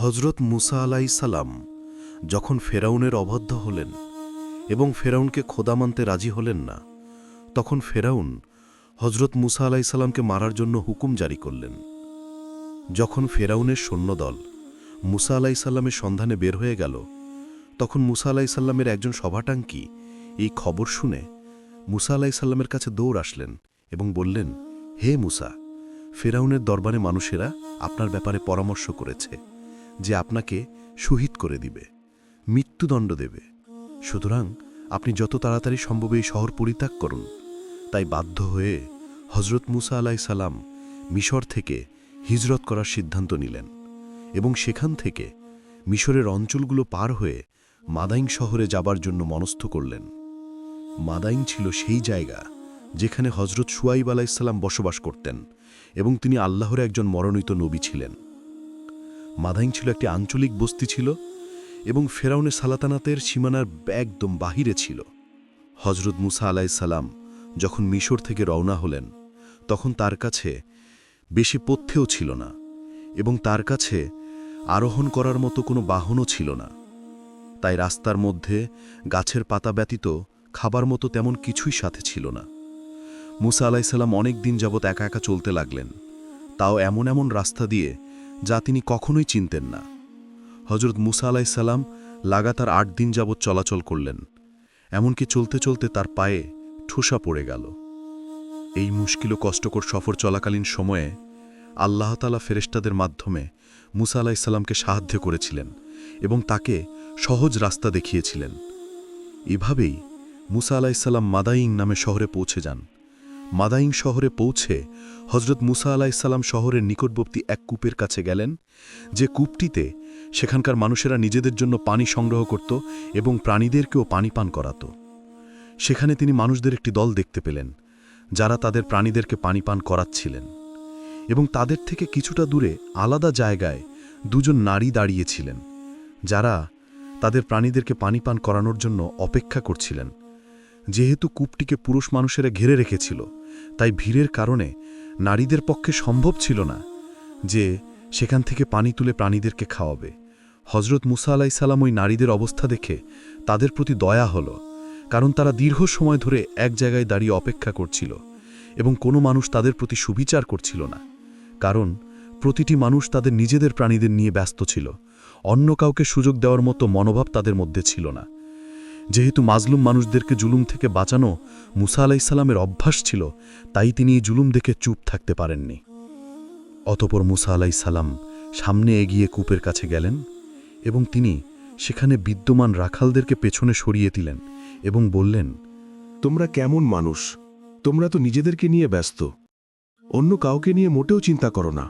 হজরত মুসা আলাই সালাম যখন ফেরাউনের অবাধ্য হলেন এবং ফেরাউনকে খোদা মানতে রাজি হলেন না, তখন ফেরাউন হজরত মুসা আলাই সালামকে মারার জন্য হুকুম জারি করলেন। যখন ফেরাউনের সৈন্যদল মুসা আলাই সাল্লামের সন্ধানে বের হয়ে গেল, তখন মুসা আলাই সাল্লামের একজন সভাটাঙ্কি এই খবর শুনে মুসা আলাই সাল্লামের কাছে দৌড় আসলেন এবং বললেন, হে মুসা, ফেরাউনের দরবারে মানুষেরা আপনার ব্যাপারে পরামর্শ করেছে। যে আপনাকে শহীদ করে দিবে, মৃত্যুদণ্ড দেবে। সুতরাং আপনি যত তাড়াতাড়ি সম্ভব এই শহর পরিত্যাগ করুন। তাই বাধ্য হয়ে হজরত মুসা আলাই সালাম মিশর থেকে হিজরত করার সিদ্ধান্ত নিলেন এবং সেখান থেকে মিশরের অঞ্চলগুলো পার হয়ে মাদাইং শহরে যাবার জন্য মনস্থ করলেন। মাদাইং ছিল সেই জায়গা যেখানে হজরত সুয়াইব আলাইসাল্লাম বসবাস করতেন এবং তিনি আল্লাহর একজন মনোনীত নবী ছিলেন। মাদাইং ছিল একটি আঞ্চলিক বস্তি ছিল এবং ফেরাউনে সালাতানাতের সীমানার একদম বাহিরে ছিল। হজরত মুসা আলাইসাল্লাম যখন মিশর থেকে রওনা হলেন, তখন তার কাছে বেশি পথ্যেও ছিল না এবং তার কাছে আরোহণ করার মতো কোনো বাহনও ছিল না। তাই রাস্তার মধ্যে গাছের পাতা ব্যতীত খাবার মতো তেমন কিছুই সাথে ছিল না। মুসা আলাইসাল্লাম অনেক দিন যাবৎ একা একা চলতে লাগলেন। তাও এমন এমন রাস্তা দিয়ে যা তিনি কখনোই চিনতেন না। হজরত মুসা আলাইসাল্লাম লাগাতার আট দিন যাবৎ চলাচল করলেন। এমনকি চলতে চলতে তার পায়ে ঠোসা পড়ে গেল। এই মুশকিল ও কষ্টকর সফর চলাকালীন সময়ে আল্লাহতালা ফেরেস্তাদের মাধ্যমে মুসা আলাইসাল্লামকে সাহায্য করেছিলেন এবং তাকে সহজ রাস্তা দেখিয়েছিলেন। এভাবেই মুসা আলাইসাল্লাম মাদাইং নামে শহরে পৌঁছে যান। মাদাইং শহরে পৌঁছে হজরত মুসা আলাইসাল্লাম শহরের নিকটবর্তী এক কূপের কাছে গেলেন। যে কূপটিতে সেখানকার মানুষেরা নিজেদের জন্য পানি সংগ্রহ করত এবং প্রাণীদেরকেও পানি পান করাত। সেখানে তিনি মানুষদের একটি দল দেখতে পেলেন, যারা তাদের প্রাণীদেরকে পানি পান করাচ্ছিলেন এবং তাদের থেকে কিছুটা দূরে আলাদা জায়গায় দুজন নারী দাঁড়িয়েছিলেন, যারা তাদের প্রাণীদেরকে পানি পান করানোর জন্য অপেক্ষা করছিলেন। যেহেতু কূপটিকে পুরুষ মানুষেরা ঘিরে রেখেছিল তাই ভিড়ের কারণে নারীদের পক্ষে সম্ভব ছিল না যে সেখান থেকে পানি তুলে প্রাণীদেরকে খাওয়াবে। হজরত মুসা আলাই সালাম ওই নারীদের অবস্থা দেখে তাদের প্রতি দয়া হল, কারণ তারা দীর্ঘ সময় ধরে এক জায়গায় দাঁড়িয়ে অপেক্ষা করছিল এবং কোনো মানুষ তাদের প্রতি সুবিচার করছিল না। কারণ প্রতিটি মানুষ তাদের নিজেদের প্রাণীদের নিয়ে ব্যস্ত ছিল, অন্য কাউকে সুযোগ দেওয়ার মতো মনোভাব তাদের মধ্যে ছিল না। যেহেতু মাজলুম মানুষদেরকে জুলুম থেকে বাঁচানো মুসা আলাইসাল্লামের অভ্যাস ছিল, তাই তিনি এই জুলুম দেখে চুপ থাকতে পারেননি। অতপর মুসা আলাইসাল্লাম সামনে এগিয়ে কূপের কাছে গেলেন এবং তিনি সেখানে বিদ্যমান রাখালদেরকে পেছনে সরিয়ে দিলেন এবং বললেন, তোমরা কেমন মানুষ? তোমরা তো নিজেদেরকে নিয়ে ব্যস্ত। অন্য কাউকে নিয়ে মোটেও চিন্তা করো না।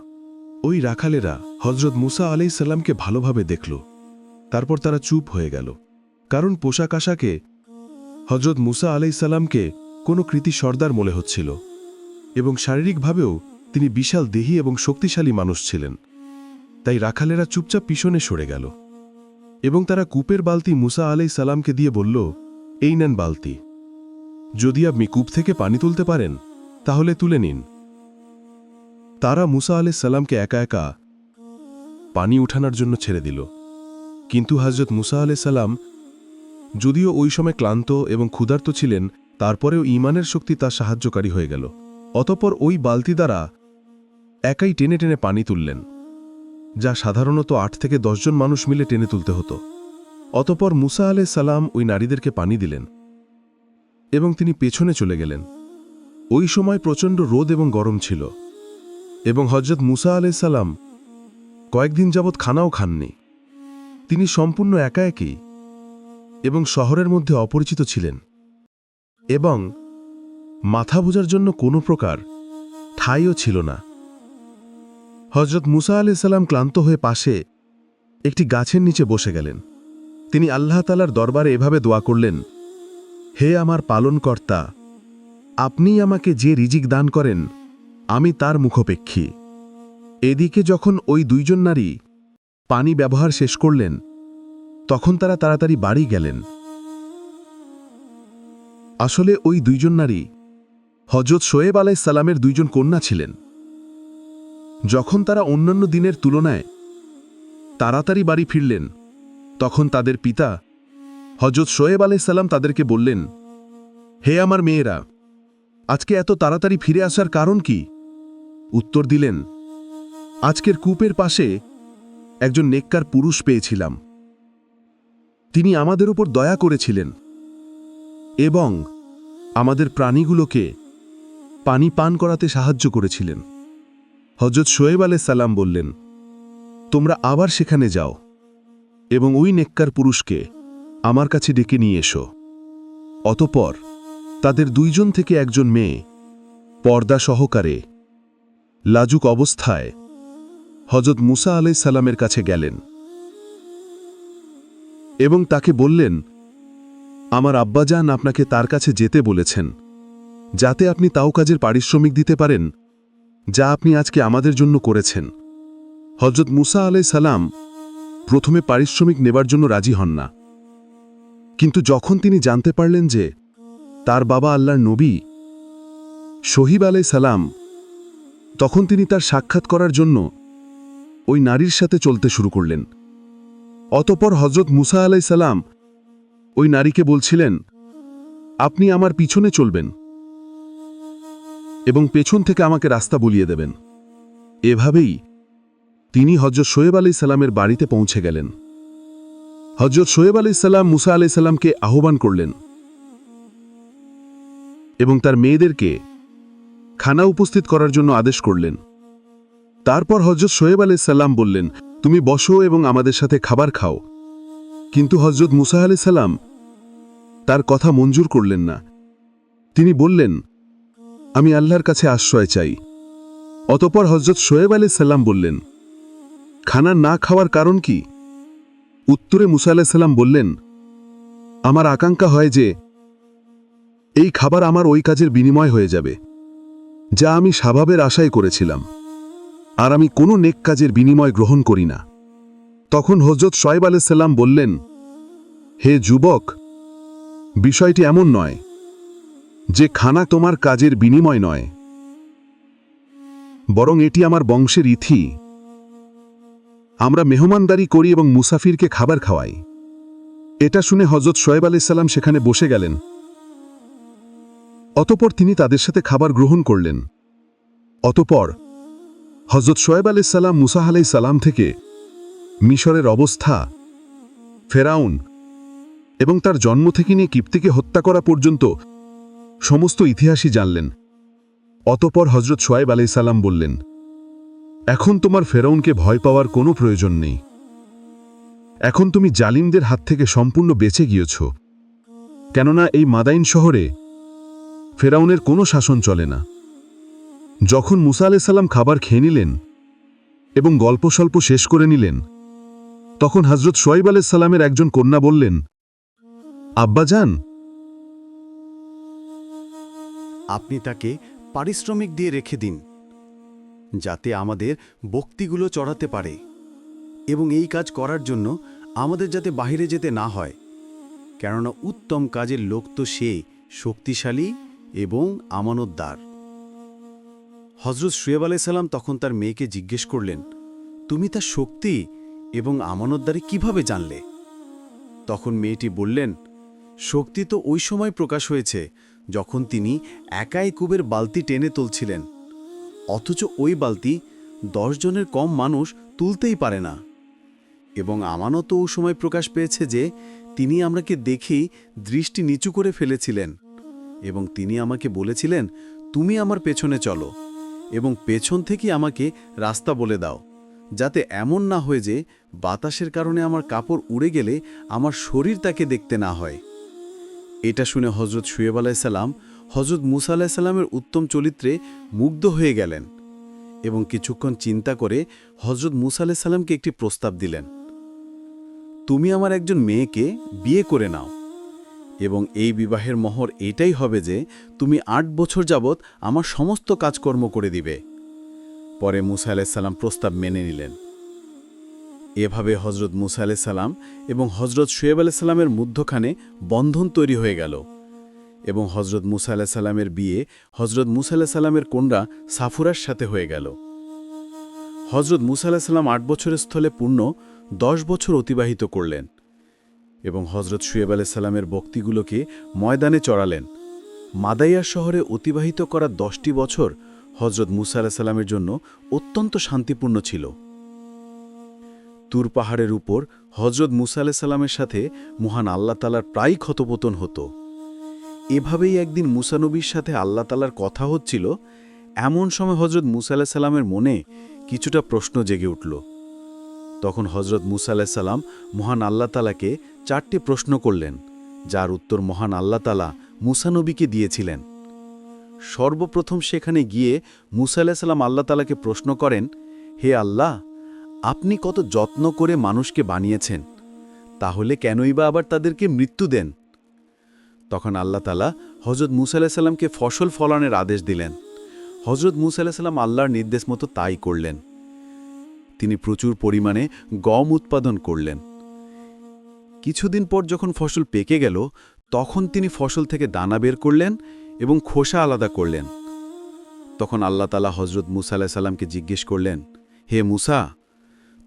ওই রাখালেরা হজরত মুসা আলাই সাল্লামকে ভালোভাবে দেখল। তারপর তারা চুপ হয়ে গেল। কারণ পোশাক আশাকে হজরত মুসা আলাই সাল্লামকে কোনো কৃতি সর্দার মনে হচ্ছিল এবং শারীরিকভাবেও তিনি বিশাল দেহী এবং শক্তিশালী মানুষ ছিলেন। তাই রাখালেরা চুপচাপ পিছনে সরে গেল এবং তারা কূপের বালতি মুসা আলাই সালামকে দিয়ে বলল, এই নেন বালতি। যদি আপনি কূপ থেকে পানি তুলতে পারেন, তাহলে তুলে নিন। তারা মুসা আলাই সালামকে একা একা পানি উঠানোর জন্য ছেড়ে দিল। কিন্তু হজরত মুসা আলাই সালাম যদিও ওই সময় ক্লান্ত এবং ক্ষুধার্ত ছিলেন, তারপরেও ইমানের শক্তি তার সাহায্যকারী হয়ে গেল। অতপর ওই বালতি দ্বারা একাই টেনে টেনে পানি তুললেন, যা সাধারণত আট থেকে দশজন মানুষ মিলে টেনে তুলতে হতো। অতপর মুসা আলে সালাম ওই নারীদেরকে পানি দিলেন এবং তিনি পেছনে চলে গেলেন। ওই সময় প্রচণ্ড রোদ এবং গরম ছিল এবং হজরত মুসা আলে সালাম কয়েকদিন যাবৎ খানাও খাননি। তিনি সম্পূর্ণ একা একই এবং শহরের মধ্যে অপরিচিত ছিলেন এবং মাথা বোঝার জন্য কোনো প্রকার ঠাইও ছিল না। হজরত মুসা আলি সাল্লাম ক্লান্ত হয়ে পাশে একটি গাছের নিচে বসে গেলেন। তিনি আল্লাহ তালার দরবারে এভাবে দোয়া করলেন, হে আমার পালনকর্তা আপনি আমাকে যে রিজিক দান করেন, আমি তার মুখপেক্ষী। এদিকে যখন ওই দুইজন নারী পানি ব্যবহার শেষ করলেন তখন তারা তাড়াতাড়ি বাড়ি গেলেন। আসলে ওই দুইজন নারী হজরত শোয়েব আলাইসাল্লামের দুইজন কন্যা ছিলেন। যখন তারা অন্যান্য দিনের তুলনায় তাড়াতাড়ি বাড়ি ফিরলেন, তখন তাদের পিতা হজরত শোয়েব আলাইসাল্লাম তাদেরকে বললেন, হে আমার মেয়েরা, আজকে এত তাড়াতাড়ি ফিরে আসার কারণ কি? উত্তর দিলেন, আজকের কূপের পাশে একজন নেককার পুরুষ পেয়েছিলাম। তিনি আমাদের উপর দয়া করেছিলেন এবং আমাদের প্রাণীগুলোকে পানি পান করাতে সাহায্য করেছিলেন। হজরত শোয়েব আলাইহিস সালাম বললেন, তোমরা আবার সেখানে যাও এবং ওই নেককার পুরুষকে আমার কাছে ডেকে নিয়ে এসো। অতপর তাদের দুইজন থেকে একজন মেয়ে পর্দা সহকারে লাজুক অবস্থায় হজরত মুসা আলাই সালামের কাছে গেলেন। এবং তাকে বললেন, আমার আব্বাজান আপনাকে তার কাছে যেতে বলেছেন। যাতে আপনি তাও কাজের পারিশ্রমিক দিতে পারেন, যা আপনি আজকে আমাদের জন্য করেছেন। হজরত মুসা আলাই সালাম প্রথমে পারিশ্রমিক নেবার জন্য রাজি হন না। কিন্তু যখন তিনি জানতে পারলেন যে তার বাবা আল্লাহর নবী শহীব আলাই সালাম, তখন তিনি তার সাক্ষাৎ করার জন্য ওই নারীর সাথে চলতে শুরু করলেন। অতপর হজরত মুসা আলাই সালাম ওই নারীকে বলছিলেন, আপনি আমার পিছনে চলবেন এবং পেছন থেকে আমাকে রাস্তা বলিয়ে দেবেন। এভাবেই তিনি হজরত শোয়েব আলি সালামের বাড়িতে পৌঁছে গেলেন। হজরত শোয়েব আলি সাল্লাম মুসা আলি সাল্লামকে আহ্বান করলেন এবং তার মেয়েদেরকে খানা উপস্থিত করার জন্য আদেশ করলেন। তারপর হজরত শোয়েব আলি সাল্লাম বললেন তুমি বসো এবং আমাদের সাথে খাবার খাও। কিন্তু হজরত মুসা আলি সাল্লাম তার কথা মঞ্জুর করলেন না। তিনি বললেন, আমি আল্লাহর কাছে আশ্রয় চাই। অতপর হজরত শোয়েব আলি সাল্লাম বললেন, খানা না খাওয়ার কারণ কি? উত্তরে মুসা আলাহিসাল্লাম বললেন, আমার আকাঙ্ক্ষা হয় যে এই খাবার আমার ওই কাজের বিনিময় হয়ে যাবে, যা আমি স্বভাবের আশায় করেছিলাম। আর আমি কোনো নেক কাজের বিনিময় গ্রহণ করি না। তখন হজরত শয়েব আলাইসাল্লাম বললেন, হে যুবক, বিষয়টি এমন নয় যে খানা তোমার কাজের বিনিময় নয়, বরং এটি আমার বংশের ইথি আমরা মেহমানদারি করি এবং মুসাফিরকে খাবার খাওয়াই। এটা শুনে হজরত শোয়েব আলাইসাল্লাম সেখানে বসে গেলেন। অতপর তিনি তাদের সাথে খাবার গ্রহণ করলেন। অতপর হজরত শোয়েব আলাইসাল্লাম মুসাহ আলাই সালাম থেকে মিশরের অবস্থা, ফেরাউন এবং তার জন্ম থেকে নিয়ে কিপ্তিকে হত্যা করা পর্যন্ত সমস্ত ইতিহাসই জানলেন। অতপর হজরত সোয়েব আলাইসাল্লাম বললেন, এখন তোমার ফেরাউনকে ভয় পাওয়ার কোনো প্রয়োজন নেই। এখন তুমি জালিমদের হাত থেকে সম্পূর্ণ বেঁচে গিয়েছ। কেননা এই মাদাইন শহরে ফেরাউনের কোনো শাসন চলে না। যখন মুসা আলাইসাল্লাম খাবার খেয়ে নিলেন এবং গল্প স্বল্প শেষ করে নিলেন, তখন হজরত সোয়াইব আলাইসাল্লামের একজন কন্যা বললেন, আব্বা আব্বাজান আপনি তাকে পারিশ্রমিক দিয়ে রেখে দিন, যাতে আমাদের বক্তিগুলো চড়াতে পারে এবং এই কাজ করার জন্য আমাদের যাতে বাইরে যেতে না হয়, কেননা উত্তম কাজের লোক তো সে শক্তিশালী এবং আমানতদার। হজরত শুয়েব আলাইসাল্লাম তখন তার মেয়েকে জিজ্ঞেস করলেন, তুমি তার শক্তি এবং আমানতদারি কীভাবে জানলে? তখন মেয়েটি বললেন, শক্তি তো ওই সময় প্রকাশ হয়েছে যখন তিনি একাই কুবের বালতি টেনে তুলছিলেন, অথচ ওই বালতি জনের কম মানুষ তুলতেই পারে না। এবং আমানতও ওই সময় প্রকাশ পেয়েছে যে তিনি আমাকে দেখেই দৃষ্টি নিচু করে ফেলেছিলেন এবং তিনি আমাকে বলেছিলেন, তুমি আমার পেছনে চলো। এবং পেছন থেকে আমাকে রাস্তা বলে দাও, যাতে এমন না হয়ে যে বাতাসের কারণে আমার কাপড় উড়ে গেলে আমার শরীর তাকে দেখতে না হয়। এটা শুনে হজরত শুয়েব আলাইসাল্লাম হজরত মুসা আলাইসাল্লামের উত্তম চরিত্রে মুগ্ধ হয়ে গেলেন এবং কিছুক্ষণ চিন্তা করে হজরত মুসা আলাইসাল্লামকে একটি প্রস্তাব দিলেন, তুমি আমার একজন মেয়েকে বিয়ে করে নাও। এবং এই বিবাহের মহর এটাই হবে যে তুমি আট বছর যাবৎ আমার সমস্ত কাজকর্ম করে দিবে। পরে মুসা আলাইসাল্লাম প্রস্তাব মেনে নিলেন। এভাবে হজরত মুসা আলাইসাল্লাম এবং হজরত শুয়েব আলাইসাল্লামের মধ্যখানে বন্ধন তৈরি হয়ে গেল এবং হজরত মুসা আলাইসাল্লামের বিয়ে হজরত মুসা আলাইসাল্লামের কন্যা সাফুরার সাথে হয়ে গেল। হজরত মুসা আলাইসাল্লাম আট বছরের স্থলে পূর্ণ দশ বছর অতিবাহিত করলেন। এবং হজরত শুয়েব আলাইসাল্লামের বক্তিগুলোকে ময়দানে চড়ালেন। মাদাইয়া শহরে অতিবাহিত করা দশটি বছর হজরত মুসা আলাহিসাল্লামের জন্য অত্যন্ত শান্তিপূর্ণ ছিল। তুর পাহাড়ের উপর হজরত মুসা আলাহিসাল্লামের সাথে মহান আল্লাহ তালার প্রায় ক্ষতপতন হতো। এভাবেই একদিন মুসানবীর সাথে আল্লাহ তালার কথা হচ্ছিল, এমন সময় হজরত মুসা আলাহিসাল্লামের মনে কিছুটা প্রশ্ন জেগে উঠল। তখন হজরত মুসা আলাহিসাল্লাম মহান আল্লাহ তালাকে চারটি প্রশ্ন করলেন, যার উত্তর মহান আল্লাহ তালা মুসানবীকে দিয়েছিলেন। সর্বপ্রথম সেখানে গিয়ে মুসা আলাহিসাল্লাম আল্লাহ তালাকে প্রশ্ন করেন, হে আল্লাহ, আপনি কত যত্ন করে মানুষকে বানিয়েছেন, তাহলে কেনই বা আবার তাদেরকে মৃত্যু দেন? তখন আল্লাহ তালা হজরত মুসা আলাহিসাল্লামকে ফসল ফলানোর আদেশ দিলেন। হজরত মুসা আলাহিসাল্লাম আল্লাহর নির্দেশ মতো তাই করলেন। তিনি প্রচুর পরিমাণে গম উৎপাদন করলেন। কিছুদিন পর যখন ফসল পেকে গেল, তখন তিনি ফসল থেকে দানা বের করলেন এবং খোসা আলাদা করলেন। তখন আল্লাহ তালা হজরত মুসা আলাহ সাল্লামকে জিজ্ঞেস করলেন, হে মুসা,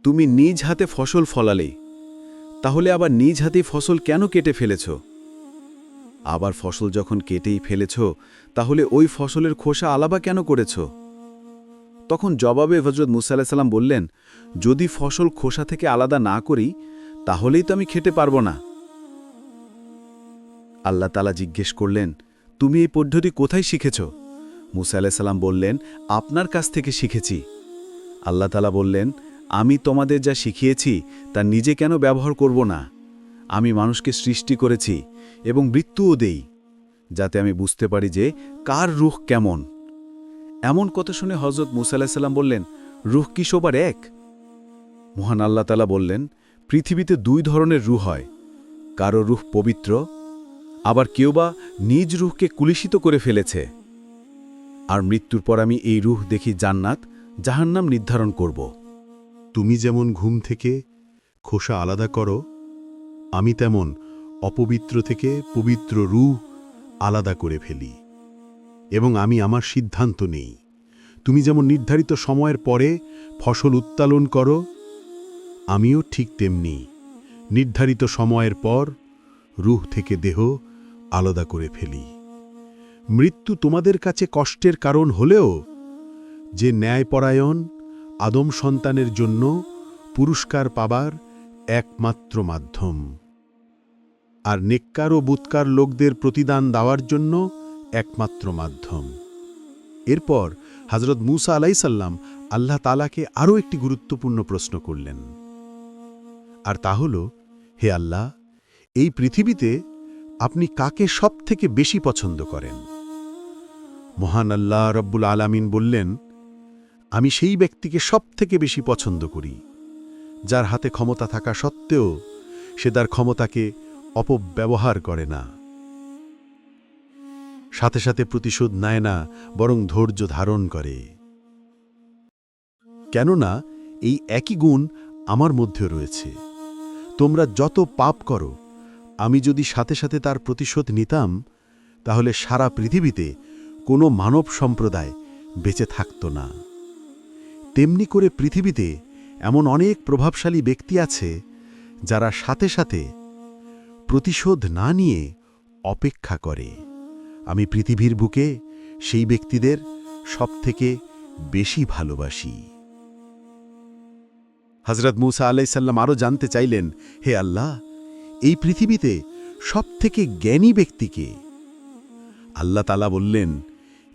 তুমি নিজ হাতে ফসল ফলালে, তাহলে আবার নিজ হাতেই ফসল কেন কেটে ফেলেছ? আবার ফসল যখন কেটেই ফেলেছ, তাহলে ওই ফসলের খোসা আলাদা কেন করেছ? তখন জবাবে হজরত মুসা আলাহ সাল্লাম বললেন, যদি ফসল খোসা থেকে আলাদা না করি, তাহলেই তো আমি খেতে পারব না। আল্লাহ তালা জিজ্ঞেস করলেন, তুমি এই পদ্ধতি কোথায় শিখেছ? মুসা আলাইসাল্লাম বললেন, আপনার কাছ থেকে শিখেছি। আল্লাহ তালা বললেন, আমি তোমাদের যা শিখিয়েছি, তা নিজে কেন ব্যবহার করব না? আমি মানুষকে সৃষ্টি করেছি এবং মৃত্যুও দেই, যাতে আমি বুঝতে পারি যে কার রুখ কেমন। এমন কথা শুনে হজরত মুসা আলাহিসাল্লাম বললেন, রুহ কি সবার এক? মহান আল্লাহ তালা বললেন, পৃথিবীতে দুই ধরনের রুহ হয়। কারও রুহ পবিত্র, আবার কেউ বা নিজ রুহকে কুলিশিত করে ফেলেছে। আর মৃত্যুর পর আমি এই রুহ দেখি জান্নাত, জাহান্নাম নির্ধারণ করব। তুমি যেমন ঘুম থেকে খোসা আলাদা করো, আমি তেমন অপবিত্র থেকে পবিত্র রূহ আলাদা করে ফেলি। এবং আমি আমার সিদ্ধান্ত নেই। তুমি যেমন নির্ধারিত সময়ের পরে ফসল উত্তোলন করো, আমিও ঠিক তেমনি। নির্ধারিত সময়ের পর রুহ থেকে দেহ আলাদা করে ফেলি। মৃত্যু তোমাদের কাছে কষ্টের কারণ হলেও যে ন্যায়পরায়ণ আদম সন্তানের জন্য পুরস্কার পাবার একমাত্র মাধ্যম। আর নেককার ও বুৎকার লোকদের প্রতিদান দেওয়ার জন্য একমাত্র মাধ্যম। এরপর হজরত মুসা আলাইসাল্লাম আল্লাহ তালাকে আরও একটি গুরুত্বপূর্ণ প্রশ্ন করলেন। আর তা হল, হে আল্লাহ, এই পৃথিবীতে আপনি কাকে সব থেকে বেশি পছন্দ করেন? মহান আল্লাহ রব্বুল আলামিন বললেন, আমি সেই ব্যক্তিকে সব থেকে বেশি পছন্দ করি, যার হাতে ক্ষমতা থাকা সত্ত্বেও সে তার ক্ষমতাকে অপব্যবহার করে না। সাথে সাথে প্রতিশোধ নেয় না, বরং ধৈর্য ধারণ করে। কেননা, এই একই গুণ আমার মধ্যে রয়েছে। তোমরা যত পাপ করো, আমি যদি সাথে সাথে তার প্রতিশোধ নিতাম, তাহলে সারা পৃথিবীতে কোনো মানব সম্প্রদায় বেঁচে থাকত না। তেমনি করে পৃথিবীতে এমন অনেক প্রভাবশালী ব্যক্তি আছে, যারা সাথে সাথে প্রতিশোধ না নিয়ে অপেক্ষা করে। আমি পৃথিবীর বুকে সেই ব্যক্তিদের সবথেকে বেশি ভালোবাসি। হজরত মুসা আলাইসাল্লাম আরও জানতে চাইলেন, হে আল্লাহ, এই পৃথিবীতে সবথেকে জ্ঞানী ব্যক্তিকে? আল্লাহ তালা বললেন,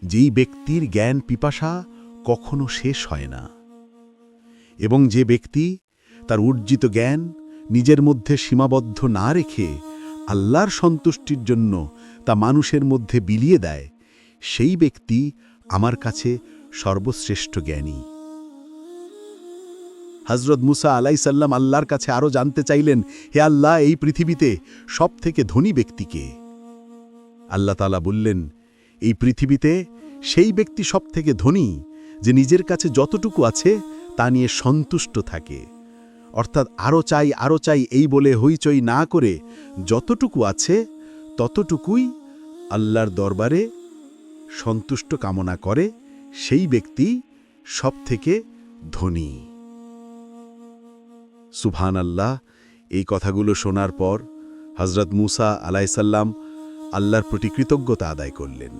যেই ব্যক্তির জ্ঞান পিপাসা কখনো শেষ হয় না। এবং যে ব্যক্তি তার উর্জিত জ্ঞান নিজের মধ্যে সীমাবদ্ধ না রেখে আল্লাহর সন্তুষ্টির জন্য তা মানুষের মধ্যে বিলিয়ে দেয়, সেই ব্যক্তি আমার কাছে সর্বশ্রেষ্ঠ জ্ঞানী। হজরত মুসা আলাইসাল্লাম আল্লাহর কাছে আরও জানতে চাইলেন, হে আল্লাহ, এই পৃথিবীতে সব থেকে ধনী ব্যক্তিকে আল্লাহ তালা বললেন, এই পৃথিবীতে সেই ব্যক্তি সব থেকে ধনী, যে নিজের কাছে যতটুকু আছে তা নিয়ে সন্তুষ্ট থাকে। অর্থাৎ আরও চাই আরও চাই, এই বলে হইচই না করে যতটুকু আছে ততটুকুই আল্লাহর দরবারে সন্তুষ্ট কামনা করে সেই ব্যক্তি সবথেকে ধনী। সুভান আল্লাহ এই কথাগুলো শোনার পর হজরত মুসা আলাইসাল্লাম আল্লাহর প্রতি কৃতজ্ঞতা আদায় করলেন।